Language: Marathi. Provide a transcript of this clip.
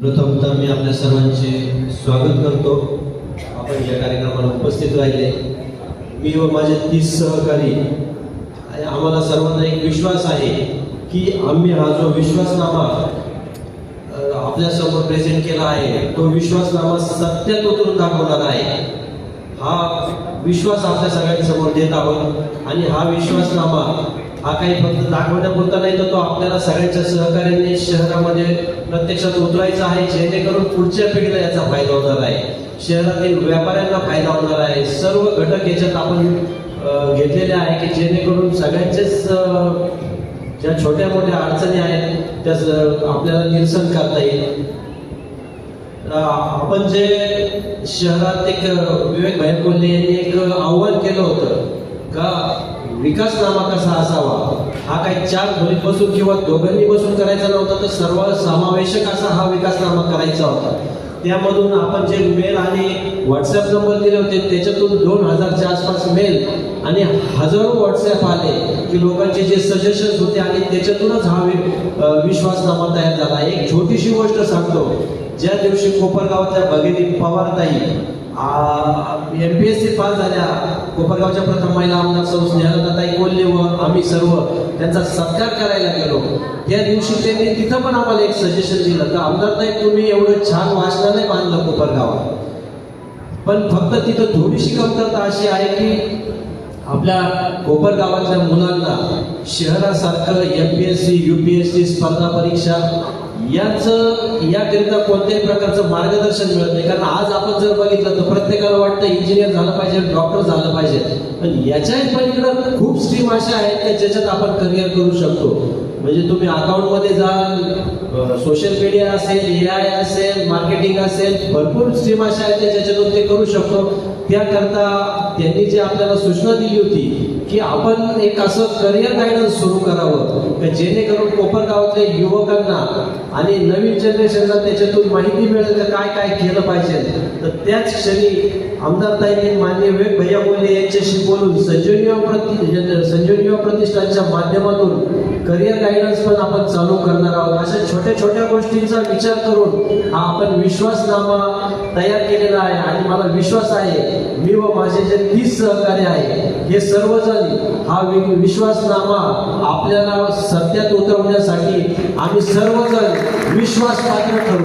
प्रथमतः मी आपल्या सर्वांचे स्वागत करतो. आपण या कार्यक्रमाला उपस्थित राहिले. मी व माझे तीस सहकारी. आणि आम्हाला सर्वांना एक विश्वास आहे की आम्ही हा जो विश्वासनामा आपल्यासमोर प्रेझेंट केला आहे तो विश्वासनामा सत्यात उतरून दाखवणार आहे. हा विश्वास आपल्या सगळ्यांसमोर देत आहोत. आणि हा विश्वासनामा हा काही फक्त दाखवण्यापुरता नाही तर तो आपल्याला सगळ्यांच्या सहकार्याने शहरामध्ये प्रत्यक्षात उतरायचा आहे जेणेकरून पुढच्या पिढीला याचा फायदा होणार आहे. शहरातील व्यापाऱ्यांना फायदा होणार आहे. सर्व घटक याच्यात आपण घेतलेले आहे की जेणेकरून सगळ्यांचेच ज्या छोट्या मोठ्या अडचणी आहेत त्या आपल्याला निरसन करता येईल. आपण जे शहरात एक विवेक भाई कोल्हे यांनी एक आव्हान केलं होतं का विकासनामा कसा असावा हा काही चार खोलीत बसून किंवा दोघांनी बसून करायचा नव्हता तर सर्व समावेशक असा हा विकासनामा करायचा होता. त्यामधून आपण जे मेल आणि व्हॉट्सअप नंबर दिले होते त्याच्यातून दोन हजारच्या आसपास मेल आणि हजारो व्हॉट्सअप आले की लोकांचे जे सजेशन्स होते आणि त्याच्यातूनच हा वि- विश्वासनामा तयार झाला. एक छोटीशी गोष्ट सांगतो. ज्या दिवशी कोपरगावातल्या भगिनी पवारताई M P S C pass झाल्या. कोपरगावच्या प्रथम महिला आमदार सौ स्नेहलताई कोल्हे व आम्ही सर्व त्यांचा सत्कार करायला गेलो. त्या दिवशी त्यांनी तिथं पण आम्हाला एक सजेशन दिलं तर नाही तुम्ही एवढं छान वाचनालय बांधलं कोपरगावात. पण फक्त तिथं थोडीशी कमतरता अशी आहे की आपल्या कोपरगावातल्या मुलांना शहरासारखं M P S C U P S C स्पर्धा परीक्षा याच याकरिता कोणत्याही प्रकारचं मार्गदर्शन मिळत नाही. कारण आज आपण जर बघितलं तर प्रत्येकाला वाटतं इंजिनियर झालं पाहिजे डॉक्टर झालं पाहिजे. पण याच्याही पलीकडं खूप स्ट्रीम अशा आहेत की ज्याच्यात आपण करिअर करू शकतो? म्हणजे तुम्ही अकाउंटमध्ये जाल सोशल मीडिया असेल ए आय असेल मार्केटिंग असेल भरपूर स्ट्रीम अशा आहेत ज्याच्यातून ते करू शकतो. त्याकरता त्यांनी जी आपल्याला सूचना दिली होती की आपण एक असं करिअर गायडन्स सुरू करावं की जेणेकरून कोपरगावातल्या युवकांना आणि नवीन जनरेशनला त्याच्यातून माहिती मिळेल तर काय काय केलं पाहिजे. तर त्याच क्षणी आमदार ताईने मान्य विवेक भैया बोले यांच्याशी बोलून संजीवनी प्रति संजीवनी प्रतिष्ठानच्या माध्यमातून करिअर गायडन्स पण आपण चालू करणार आहोत. अशा छोट्या छोट्या गोष्टींचा विचार करून हा आपण विश्वासनामा तयार केलेला आहे. आणि मला विश्वास आहे मी व माझे जे तीस सहकारी आहे हे सर्वजण हा विश्वासनामा आपल्याला सत्यात उतरवण्यासाठी आम्ही सर्वजण विश्वास पात्र ठरू